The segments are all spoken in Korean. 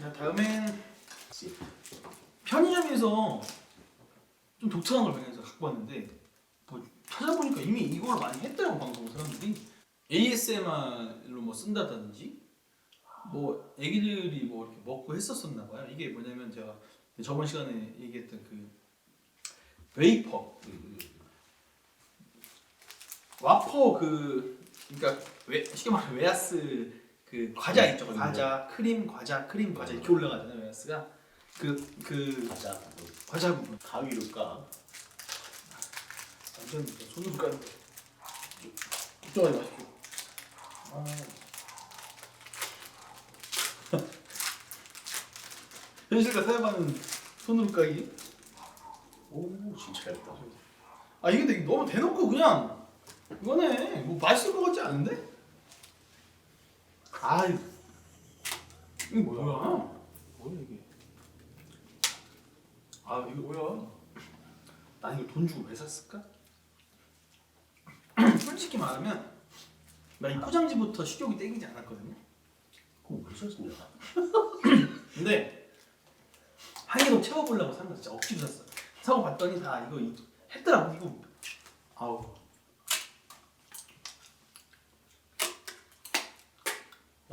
자 다음엔 편의점에서 좀 독특한 걸 발견해서 갖고 왔는데 뭐 찾아보니까 이미 이걸 많이 했더라고 방송 사람들이 ASMR로 뭐 쓴다든지 뭐 애기들이 뭐 이렇게 먹고 했었었나 봐요. 이게 뭐냐면 제가 저번 시간에 얘기했던 그 웨이퍼 와퍼 그 그러니까 웨, 쉽게 말하면 웨하스 그 과자 있죠 과자 크림 과자 크림 과자 이렇게 올라가잖아요 웨하스가 그그 가자. 과자 부분 가위로 까. 완전 손으로 까는 거 걱정하지 마십시오 아. 현실과 사용하는 손으로 까기 오 진짜 얇다. 아 이게 근데 너무 대놓고 그냥 이거네 뭐 맛있을 것 같지 않은데? 아 이거 이게 뭐야? 뭐야 이게? 아 이거 뭐야? 나 이거 돈 주고 왜 샀을까? 솔직히 말하면 나 이 포장지부터 식욕이 땡기지 않았거든요. 그거 왜 샀냐? 근데 한 개 더 채워보려고 산 거 진짜 억지로 샀어. 사고 봤더니 다 이거 이- 했더라고 이거. 아우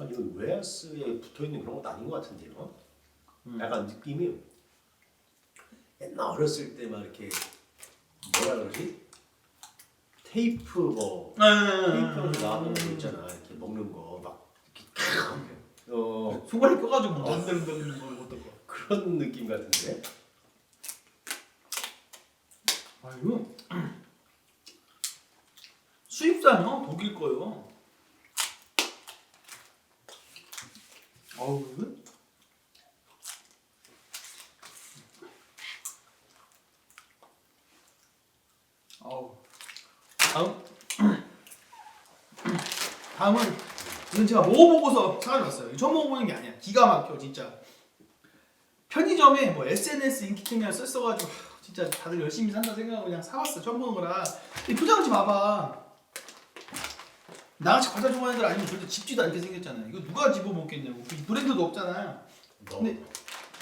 이거 웨하스에 붙어 있는 그런 것도 아닌 것 같은데요. 음. 약간 느낌이 옛날 어렸을 때 막 이렇게 뭐라 그러지? 테이프 뭐 테이프로 나왔던 거 있잖아. 이렇게 먹는 거 막 이렇게 어 손가락 껴가지고 뭐 흔들흔들 뭐 어떤 거. 그런 느낌 같은데. 아 이거 수입산이요 독일 거요. 어우 이거 어우 다음 다음은 이건 제가 먹어보고서 사가져왔어요. 처음 먹어보는 게 아니야. 기가 막혀 진짜. 편의점에 뭐 SNS 인기템이나 썼어가지고 하, 진짜 다들 열심히 산다 생각하고 그냥 사왔어 처음 보는 거라 이 포장지 봐봐 나같이 과자 좋아하는 애들 아니면 절대 집지도 않게 생겼잖아요. 이거 누가 집어 먹겠냐고. 이 브랜드도 없잖아요. 너 근데-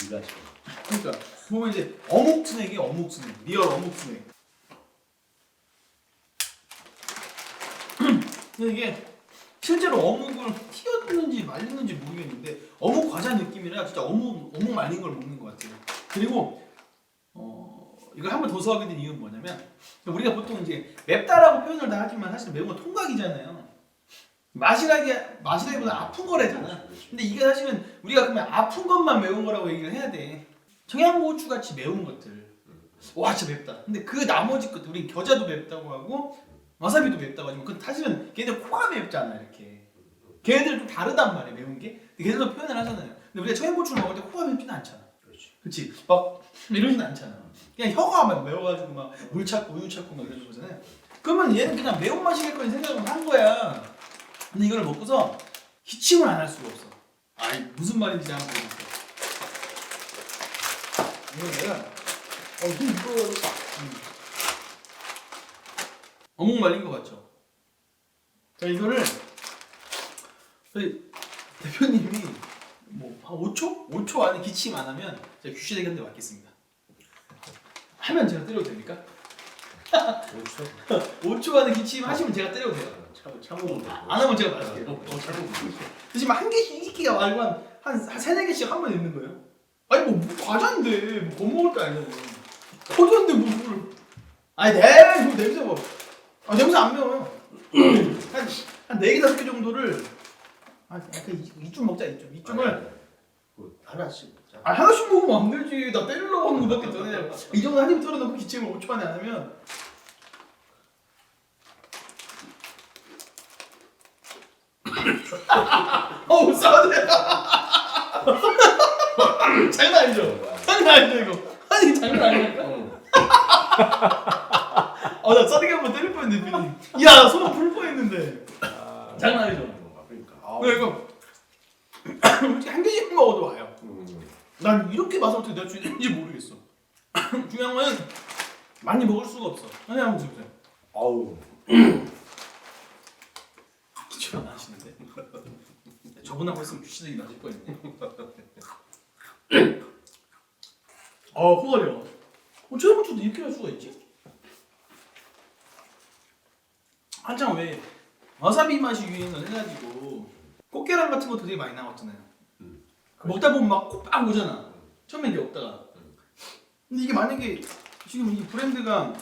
네가 지금 그러니까 보면 이제 어묵 스낵이 어묵 스낵. 리얼 어묵 스낵. 근데 이게 실제로 어묵을 튀겼는지 말렸는지 모르겠는데 어묵 과자 느낌이라 진짜 어묵 어묵 말린 걸 먹는 것 같아요. 그리고 어 이걸 한번더 소화하게 된 이유는 뭐냐면 우리가 보통 이제 맵다라고 표현을 다 하지만 사실 매운 건 통각이잖아요. 맛이라기 맛이라기보다 아픈 거래잖아. 근데 이게 사실은 우리가 그러면 아픈 것만 매운 거라고 얘기를 해야 돼. 청양고추 같이 매운 것들. 와 진짜 맵다. 근데 그 나머지 것들 우리 겨자도 맵다고 하고 와사비도 맵다고 하지만 그 사실은 걔네들 코가 맵잖아 이렇게. 걔네들 좀 다르단 말이야 매운 게. 근데 걔네들도 표현을 하잖아요. 근데 우리가 청양고추를 먹을 때 코가 맵지는 않잖아. 그렇지. 그렇지. 막 이러진 않잖아. 그냥 혀가 막 매워가지고 막 물 찾고 우유 찾고 막 이러는 거잖아요. 그러면 얘는 그냥 매운맛이겠거니 생각을 한 거야. 근데 이걸 먹고서 기침을 안 할 수가 없어. 아이 무슨 말인지 한번 보여줄게. 이거 내가 어 이거 이거 음. 어묵 말린 거 같죠? 자 이거를 저희 대표님이 뭐 한 5초? 5초 안에 기침 안 하면 제가 규시대기 한대 맞겠습니다. 하면 제가 때려도 됩니까? 그렇죠. 5초 안에 기침 하시면 제가 때려도 돼요. 참 참으면 돼. 안 하면 제가 맞을게요. 어, 잘못 지금 한 개씩 이기기가 말고 한, 한, 한 세네 개씩 한번 있는 거예요. 아니 뭐, 뭐 과자인데 뭐 겁먹을 게 아니잖아요. 포도인데 뭐 뭘. 아니 네, 뭐 냄새 뭐. 아 냄새 안 매워요. 한한 네개 다섯 개 정도를 아 이- 이쯤 먹자 이쯤 이쯤을 그 하나씩 먹자. 아 하나씩 먹으면 안 되지. 나 때리려고 하는 거밖에 전에 이 정도 한 입 털어놓고 기침을 5초 안에 안 하면 어우 싸네. 장난 아니죠? 장난 아니죠 이거? 아니 장난 아니야. 응. 어나 싸대기 한번 때릴 뻔했는데 비니. 야손풀 뻔했는데. 아, 장난 아니죠? 그러니까. 아, 그래 이거 솔직히 한 개씩 먹어도 와요. 음. 난 이렇게 맛을 어떻게 낼 수 있는지 모르겠어. 중요한 건 많이 먹을 수가 없어. 아니 한번 드세요. 아우. 기침 안 하시는데? 저 저분하고 했으면 주시덕이 맞을 뻔했네. 아 호가려. 어째 고추도 이렇게 할 수가 있지? 한창 왜 와사비 맛이 유행을 해가지고 꽃게랑 같은 것도 되게 많이 나왔잖아요. 음. 먹다 보면 막 콧빵 오잖아. 처음에 이제 먹다가. 음. 근데 이게 만약에 지금 이 브랜드가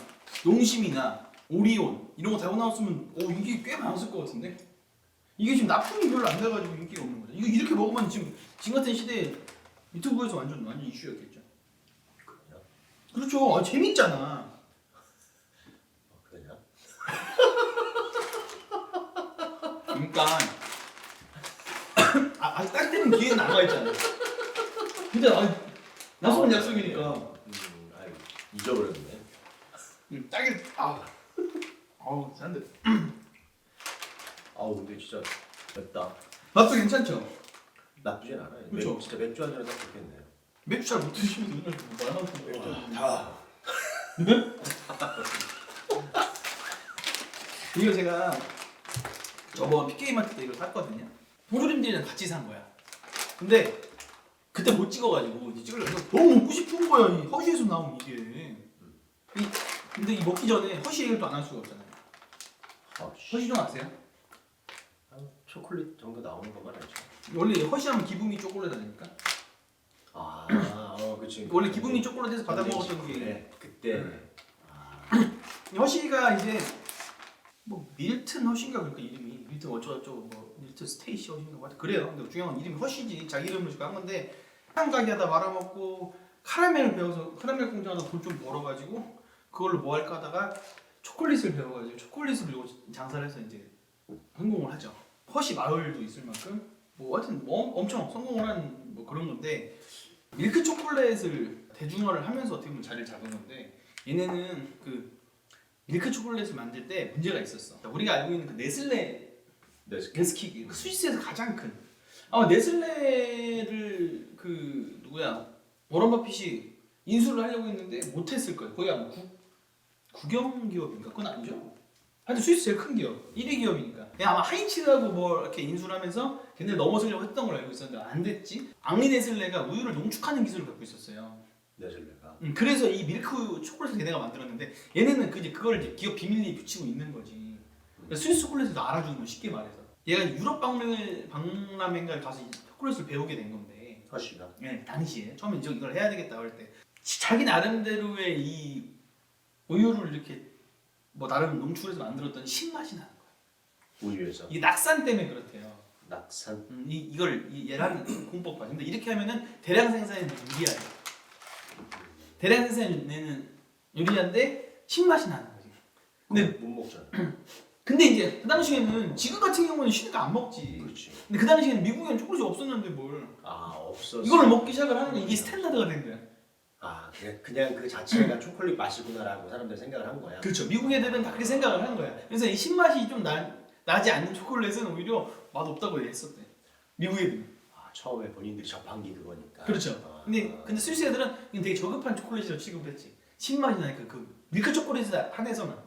농심이나 오리온 이런 거 달고 나왔으면 오 인기 꽤 많았을 것 같은데 이게 지금 납품이 별로 안 돼가지고 인기가 없는 거죠. 이거 이렇게 먹으면 지금 지금 같은 시대에 유튜브에서 완전 완전 이슈였겠죠. 그러냐? 그렇죠. 아, 재밌잖아. 어, 그러냐? 그러니까 아, 아직 딱 되는 기회는 남아 있잖아. 근데 아, 나서는 약속이니까 음, 아유 잊어버렸네. 음, 딱이 아 아우 근데 진짜 맵다. 맛도 괜찮죠. 나쁘진 않아요. 그쵸. 맥- 진짜 맥주 한 잔에 딱 좋겠네요. 맥주 잘 못 드시면 맥주 한 잔. 다. 이거 제가 저번 PK마트 때 이걸 샀거든요. 보조림들이랑 같이 산 거야. 근데 그때 못 찍어가지고 이제 찍으려고 너무 먹고 싶은 거야. 이 허쉬에서 나온 이게. 이, 근데 이 먹기 전에 허쉬 얘기를 또 안 할 수가 없잖아요. 아, 씨. 허쉬 좀 아세요? 한 초콜릿 정도 나오는 것만 알죠. 원래 허쉬하면 기분이 초콜릿 아닙니까? 아, 어, 그치. 원래 기분이 초콜릿에서 받아 먹었던 게 네, 그때. 아, 허쉬가 이제 뭐 밀튼 허쉬인가 그러니까 이름이 밀튼 어쩌고저쩌고 뭐 밀튼 스테이시 허쉬인가 뭐 하여튼 그래요. 근데 중요한 건 이름이 허쉬지 자기 이름을 지고 한 건데 한 가게 하다 말아먹고 카라멜을 배워서 카라멜 공장에서 돈 좀 벌어가지고 그걸로 뭐 할까 하다가 초콜릿을 배워가지고 초콜릿을 그리고 장사를 해서 이제 성공을 하죠. 허쉬 마을도 있을 만큼 뭐 하여튼 뭐 엄청 성공을 한 뭐 그런 건데 밀크 초콜릿을 대중화를 하면서 어떻게 보면 자리를 잡은 건데 얘네는 그 밀크 초콜릿을 만들 때 문제가 있었어. 그러니까 우리가 알고 있는 그 네슬레 네, 네스킥 그 스위스에서 가장 큰 아마 네슬레를 그 누구야 워런 버핏이 인수를 하려고 했는데 못했을 거예요. 거의 아마 국 국영 기업인가 그건 아니죠. 하여튼 스위스 제일 큰 기업 1위 기업이니까 그냥 아마 하인츠라고 뭐 이렇게 인수를 하면서 걔네 넘어서려고 했던 걸 알고 있었는데 안 됐지. 앙리 네슬레가 우유를 농축하는 기술을 갖고 있었어요. 네슬레가. 음, 그래서 이 밀크 초콜릿을 얘네가 만들었는데 얘네는 그 이제 그걸 이제 기업 비밀리에 붙이고 있는 거지. 그래서 스위스 초콜릿을 알아주는 거 쉽게 말해서. 얘가 유럽 박람회 박람회인가 가서 이 초콜릿을 배우게 된 건데, 허쉬가. 예, 당시에 처음에 이제 이걸 해야 되겠다 할 때 자기 나름대로의 이 우유를 이렇게 뭐 나름 농축해서 만들었던 신맛이 나는 거야. 우유에서. 이게 낙산 때문에 그렇대요. 낙산. 음, 이 이걸 이, 얘랑 공법과 근데 이렇게 하면은 대량 생산에 유리하대. 대량 생산에는 유리한데 신맛이 나는 거지. 근데 못 먹잖아. 근데 이제 그 당시에는 지금 같은 경우는 쉬니까 안 먹지. 그렇지. 근데 그 당시에는 미국에는 초콜릿이 없었는데 뭘 아, 없었어. 이거를 먹기 시작을 하는 게 이게 스탠다드가 된 거야. 아, 그냥 그냥 그 자체가 초콜릿 맛이구나라고 사람들이 생각을 한 거야. 그렇죠. 미국 애들은 다 그렇게 생각을 한 거야. 그래서 이 신맛이 좀 나, 나지 않는 초콜릿은 오히려 맛 없다고 얘기했었대. 미국 애들은. 아, 처음에 본인들이 접한 게 그거니까. 그렇죠. 아, 근데 근데 스위스 애들은 되게 저급한 초콜릿이라고 취급을 했지. 신맛이 나니까 그 밀크 초콜릿에 한해서만.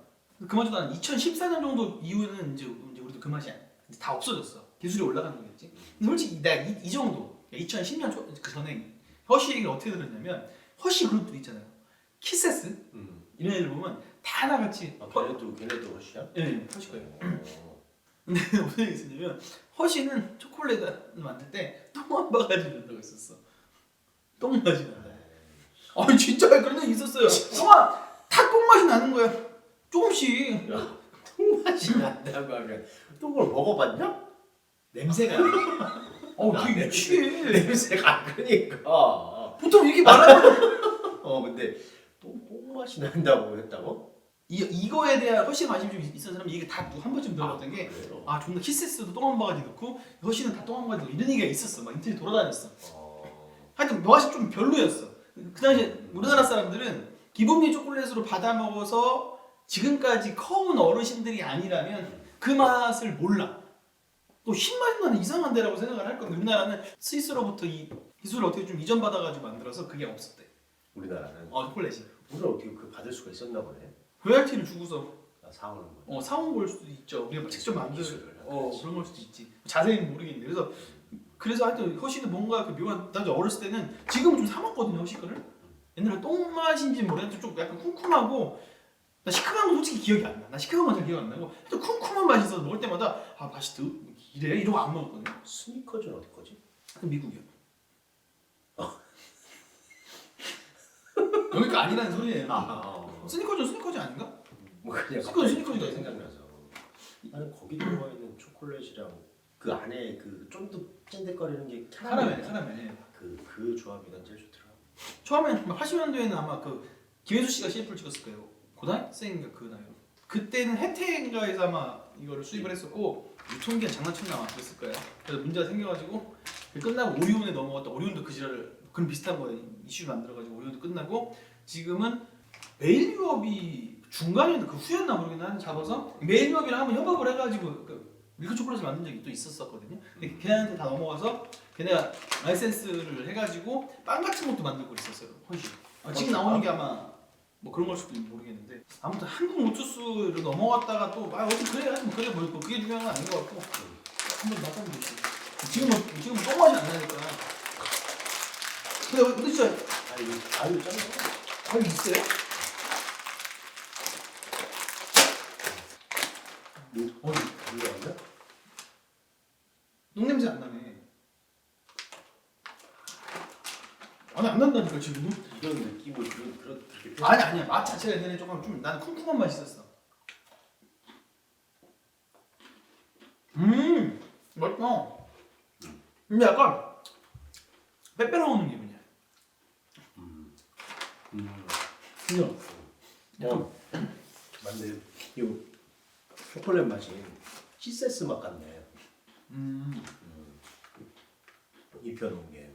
그마저도 한 2014년 정도 이후에는 이제, 이제 우리도 그 맛이 다 없어졌어. 기술이 올라간 거겠지. 근데 솔직히 내가 이, 이 정도 2010년 초, 그 전에 허쉬 얘기를 어떻게 들었냐면 허쉬 그룹들 있잖아요. 키세스 음. 이런 애들 보면 다 하나같이 아, 허, 걔네도 걔네도 허쉬야? 예, 허쉬 거예요. 어. 근데 무슨 얘기 있었냐면 허쉬는 초콜릿을 만들 때 똥한 바가지 넣는다고 했었어. 똥 맛이 난다. 아니 진짜 그런 적 있었어요. 똥한 다똥 맛이 나는 거야. 조금씩. 야, 똥 맛이 난다고 하면 똥을 먹어봤냐? 냄새가 나. 어, 나 되게 미치게. 냄새가 안 그러니까. 보통 이렇게 말하면 어, 근데 똥, 똥맛이 난다고 했다고? 이 이거에 대한 허쉬 관심이 좀 있는 사람이 이게 다 한 번쯤 들어봤던 게. 그래요? 아 존나 키세스도 똥 한 바가지 넣고 허쉬는 다 똥 한 바가지 넣고 이런 얘기가 있었어. 막 인터넷 돌아다녔어. 어. 하여튼 맛이 좀 별로였어. 그 당시에 우리나라 사람들은 기본미 초콜릿으로 받아 먹어서 지금까지 커온 어르신들이 아니라면 그 맛을 몰라. 또 신맛이 나는 이상한 데라고 생각을 할 건데 우리나라는 스위스로부터 이 기술을 어떻게 좀 이전 받아가지고 만들어서 그게 없었대. 우리나라는 어 초콜릿이. 우리는 어떻게 그 받을 수가 있었나 보네. 로얄티를 주고서 아, 사오는 거. 어 사온 걸 수도 있죠. 우리가 직접 만들 기술을 어 그런 걸 수도 있지. 자세히는 모르겠는데 그래서 그래서 하여튼 허쉬는 뭔가 그 묘한 나도 어렸을 때는 지금 좀사 먹거든요 허쉬 거를 옛날에 똥맛인지 모르겠는데 좀 약간 쿰쿰하고 나 시큼한 거 솔직히 기억이 안 나. 나 시큼한 건 잘 기억 안 나고 또 쿰쿰한 맛이 있어서 먹을 때마다 아 맛이 더 이래 이러고 안 먹었거든요. 스니커즈는 어디 거지? 그 미국이요. 여기가 아니라는 소리예요. 아, 스니커즈 스니커즈 아닌가? 뭐 그냥 스니커즈, 갑자기 스니커즈가 생각나서 나는 거기 들어가 있는 초콜릿이랑 그 안에 그 쫀득 찐득거리는 게 카라멜 카라멜. 그그 조합이 난 제일 좋더라. 처음에 80년도에는 아마 그 김혜수 씨가 CF를 찍었을 거예요. 고등학생인가 그 나이. 그때는 혜태인가에서 아마 이거를 수입을 했었고 유통기한 장난쳤나 아마 그랬을 거예요. 그래서 문제가 생겨가지고 그 끝나고 오리온에 넘어갔다. 오리온도 그 지랄을 그런 비슷한 거 이슈 만들어가지고 오리온도 끝나고 지금은 메일 유업이 중간이었나 그 후였나 모르겠나 잡아서 메일 유업이랑 한번 협업을 해가지고 그 밀크 초콜릿을 만든 적이 또 있었었거든요. 근데 걔네한테 다 넘어가서 걔네가 라이센스를 해가지고 빵 같은 것도 만들고 있었어요. 훨씬. 아, 지금 나오는 게 아마 뭐 그런 걸 수도 모르겠는데 아무튼 한국 로투스를 넘어갔다가 또아 어떻게 그래 하여튼 그래 뭐뭐 그게 중요한 건 아닌 것 같고 한번 맛보면 되지. 지금은 지금은 똥맛이 안 나니까. 근데 근데 진짜 아유 아유 짱. 거기 있어요? 어디? 이거 왔나? 똥 냄새 안 나네. 아니 안 난다니까 지금은. 이런 느낌을 아니 아니야 맛 자체가 옛날에 조금 좀 나는 쿰쿰한 맛이 있었어. 음 맛있다. 근데 약간 빼빼로 먹는 기분이야. 음. 그죠? 어. 맞네. 이 초콜릿 맛이 치세스 맛 같네. 음 입혀놓은 게.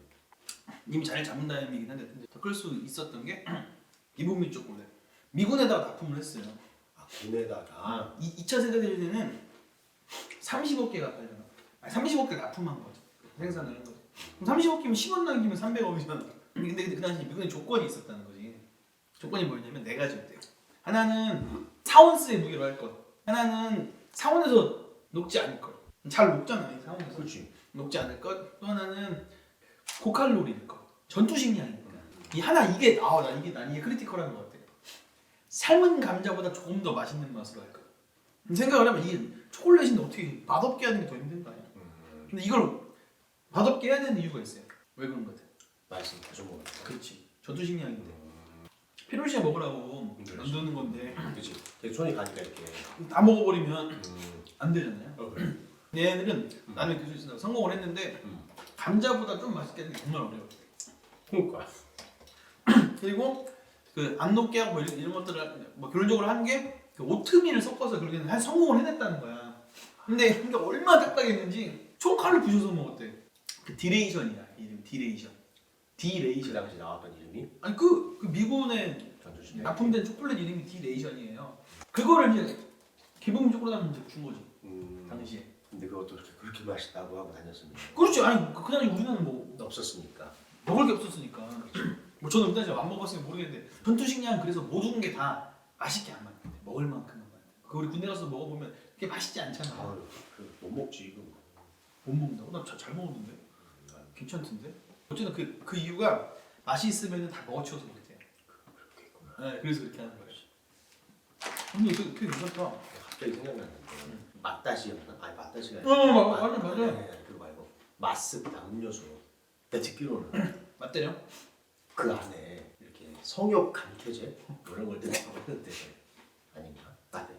이미 잘 잡는다는 얘기긴 한데 근데 더수 있었던 게 이북미 초콜릿. 미군에다가 납품을 했어요. 아 군에다가. 이 2차 세계 대전에는 30억 개가 팔려. 아니 30억 개 납품한 거죠. 생산을 한 거죠. 그럼 30억 개면 10원 남기면 300억이잖아. 근데, 근데 그 당시 미국에 조건이 있었다는 거지. 조건이 뭐였냐면 네 가지였대요. 하나는 사원스의 무게로 할 것. 하나는 사원에서 녹지 않을 것. 잘 녹잖아, 이 사원에서. 그렇지. 녹지 않을 것. 또 하나는 고칼로리일 것. 전투식량이니까. 이 하나 이게 아나 이게 난 이게 크리티컬한 것 같아. 삶은 감자보다 조금 더 맛있는 맛으로 할 것. 생각을 하면 이 초콜릿인데 어떻게 맛없게 하는 게 더 힘든 거 아니야? 음. 근데 이걸 맛없게 해야 되는 이유가 있어요. 왜 그런 것 같아? 맛있어 계속 먹어. 그렇지. 전투식량인데 필요할 시에 먹으라고 그렇지. 만드는 건데 그렇지. 되게 손이 가니까 이렇게. 다 먹어버리면 음. 안 되잖아요. 어 그래. 얘네들은 나는 교수에서 성공을 했는데 음. 감자보다 좀 맛있게 하는 게 정말 어려워. 그러니까. 그리고 그안 녹게 하고 뭐 이런, 이런 것들을 뭐 결론적으로 한게 그 오트밀을 섞어서 그렇게 한 성공을 해냈다는 거야. 근데 근데 얼마나 딱딱했는지 총칼을 부셔서 먹었대. 그 디레이션이야 이름 디레이션. 그 디레이션. 당시 나왔던 이름이 아니 그, 그 미군의 전투식. 납품된 초콜릿 이름이 디레이션이에요. 그거를 이제 기본 초콜릿 하면 이제 준 거지 음. 당시에. 근데 그것도 그렇게, 그렇게 맛있다고 하고 다녔습니다. 그렇지 아니 그, 그 당시 우리나라는 뭐 없었으니까. 먹을 게 없었으니까. 뭐 저는 그때 안 먹었으니까 모르겠는데 전투식량 그래서 모든 게 다 맛있게 안 만든대. 먹을 만큼만 만든. 그 우리 군대 가서 먹어보면 그게 맛있지 않잖아. 아유, 그못 먹지 이거. 못 먹는다고? 나잘 먹었는데. 괜찮던데. 어쨌든 그, 그 이유가 맛이 있으면 다 먹어치워서 먹대. 그렇게 있구나. 네, 그래서 그렇게 하는 거예요. 근데 그, 그 괜찮다. 갑자기 생각났는데 맛다시였나? 아니 맛다시가 어, 아니라 맞아, 맞아, 맞아. 네, 그거 말고 맛습다 음료수. 내가 듣기로는 맞대요? 그 안에 이렇게 성욕 감퇴제 뭐 이런 걸 뜬다고 하는데 아닌가? 아, 네.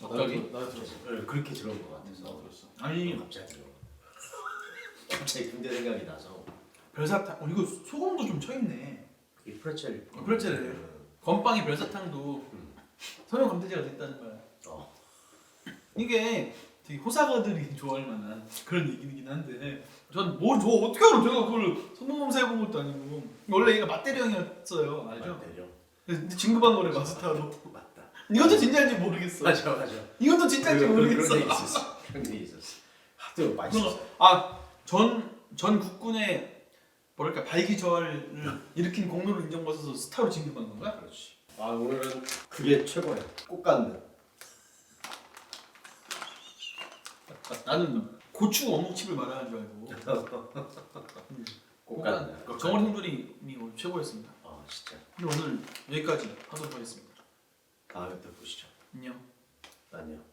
갑자기? 나도 들었어. 네, 그렇게 들은 것 같아서 들었어. 아니 갑자기요. 갑자기 군대 생각이 나서 별사탕. 어 이거 소금도 좀 쳐있네. 이 프레첼. 어, 프레첼이에요. 음, 건빵에 별사탕도 음. 성형 감퇴제가 됐다는 거야. 어. 이게 되게 호사가들이 좋아할 만한 그런 얘기긴 한데 전뭘저 어떻게 알아? 제가 그걸 성공검사 해본 것도 아니고 원래 얘가 맛대령이었어요. 알죠? 맞대요. 근데 진급한 거래 마스터로. 맞다. 이것도 진짜인지 모르겠어. 맞아 맞아. 이것도 진짜인지 그- 모르겠어. 그런 게 있었어. 그런 게 있었어. 하도 맛있었어. 아전 전 국군의 뭐랄까 발기저하를 일으킨 공로를 인정받아서 스타로 진급한 건가? 그렇지. 아 오늘은 그게 최고야. 꽃 같는. 나는 고추 어묵칩을 말하는 줄 알고 음, 꽃간. 꽃간 정원 형들이 오늘 최고였습니다. 아 진짜. 근데 오늘 여기까지 하도록 하겠습니다. 다음에 또 보시죠. 안녕. 안녕.